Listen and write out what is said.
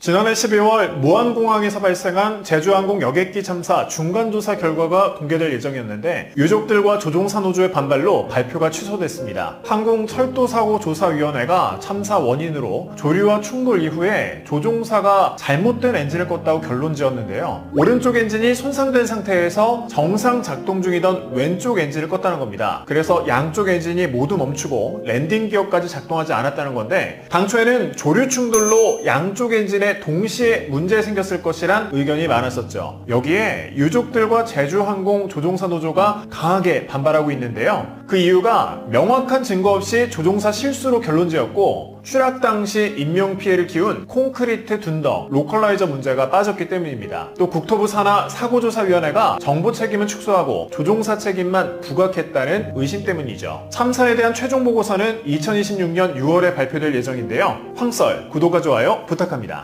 지난해 12월 무안공항에서 발생한 제주항공 여객기 참사 중간조사 결과가 공개될 예정이었는데 유족들과 조종사 노조의 반발로 발표가 취소됐습니다. 항공철도사고조사위원회가 참사 원인으로 조류와 충돌 이후에 조종사가 잘못된 엔진을 껐다고 결론 지었는데요. 오른쪽 엔진이 손상된 상태에서 정상 작동 중이던 왼쪽 엔진을 껐다는 겁니다. 그래서 양쪽 엔진이 모두 멈추고 랜딩 기어까지 작동하지 않았다는 건데 당초에는 조류 충돌로 양쪽 엔진 에 동시에 문제 생겼을 것이란 의견이 많았었죠. 여기에 유족들과 제주항공 조종사 노조가 강하게 반발하고 있는데요. 그 이유가 명확한 증거 없이 조종사 실수로 결론지었고 추락 당시 인명 피해를 키운 콘크리트 둔덕, 로컬라이저 문제가 빠졌기 때문입니다. 또 국토부 산하 사고조사위원회가 정보 책임은 축소하고 조종사 책임만 부각했다는 의심 때문이죠. 참사에 대한 최종 보고서는 2026년 6월에 발표될 예정인데요. 황썰, 구독과 좋아요 부탁합니다.